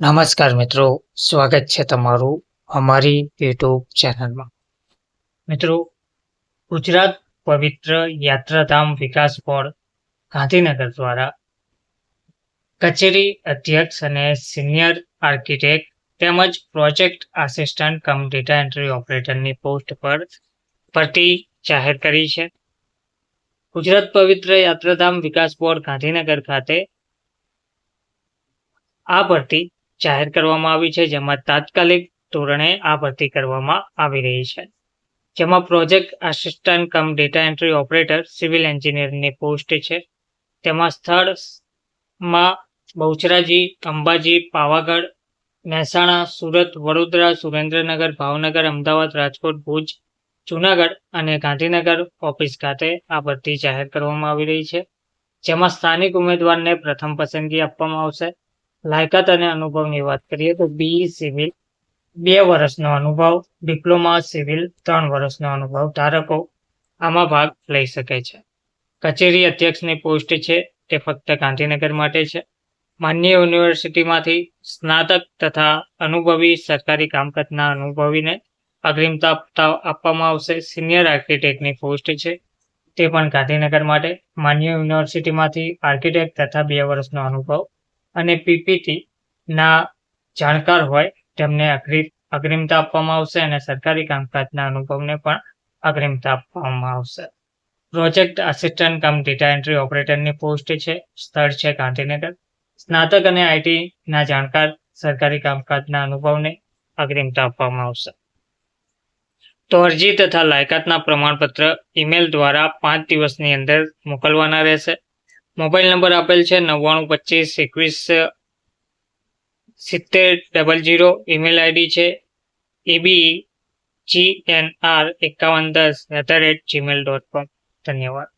નમસ્કાર મિત્રો, સ્વાગત છે તમારું અમારી યુટ્યુબ ચેનલમાં. મિત્રો, ગુજરાત પવિત્ર યાત્રાધામ વિકાસ બોર્ડ ગાંધીનગર દ્વારા કચેરી અધ્યક્ષ અને સિનિયર આર્કિટેક્ટ તેમજ project assistant cum data entry ઓપરેટરની પોસ્ટ પર ભરતી જાહેર કરી છે. ગુજરાત પવિત્ર યાત્રાધામ વિકાસ બોર્ડ ગાંધીનગર ખાતે આ ભરતી જાહેર કરવામાં આવી છે, જેમાં તાત્કાલિક ધોરણે આ ભરતી કરવામાં આવી રહી છે. જેમાં project assistant cum data entry operator, civil એન્જિનિયરની post છે. તેમાં સ્થળમાં બહુચરાજી, અંબાજી, પાવાગઢ, મહેસાણા, સુરત, વડોદરા, સુરેન્દ્રનગર, ભાવનગર, અમદાવાદ, રાજકોટ, ભુજ, જુનાગઢ અને ગાંધીનગર ઓફિસ ખાતે આ ભરતી જાહેર કરવામાં આવી રહી છે. જેમાં સ્થાનિક ઉમેદવારને પ્રથમ પસંદગી આપવામાં આવશે. લાયકાત અને અનુભવની વાત કરીએ તો બી સિવિલ બે વર્ષનો અનુભવ ડિપ્લોમા સિવિલ ત્રણ વર્ષનો અનુભવ ધારકો આમાં ભાગ લઈ શકે છે. કચેરી અધ્યક્ષની પોસ્ટ છે, તે ફક્ત ગાંધીનગર માટે છે. માન્ય યુનિવર્સિટીમાંથી સ્નાતક તથા અનુભવી સરકારી કામકાજના અનુભવીને અગ્રિમતા આપવામાં આવશે. સિનિયર આર્કિટેક્ટની પોસ્ટ છે, તે પણ ગાંધીનગર માટે. માન્ય યુનિવર્સિટીમાંથી આર્કિટેક્ટ તથા બે વર્ષનો અનુભવ અને પીપીટી ના જાણકાર હોય, તેમને અગ્રિમતા આપવામાં આવશે અને સરકારી કામકાજના અનુભવને પણ અગ્રિમતા આપવામાં આવશે. Project assistant cum data entry ઓપરેટરની પોસ્ટ છે, સ્થળ છે ગાંધીનગર. સ્નાતક અને આઈટી ના જાણકાર સરકારી કામકાજના અનુભવને અગ્રિમતા આપવામાં આવશે. તો અરજી તથા લાયકાતના પ્રમાણપત્ર ઈમેલ દ્વારા પાંચ દિવસની અંદર મોકલવાના રહેશે. મોબાઈલ નંબર આપેલ છે નવ્વાણું પચીસ એકવીસ સિત્તેર ડબલ જીરો. ઈમેલ આઈડી છે A B G N R એકાવન દસ at the rate Gmail dot com ધન્યવાદ.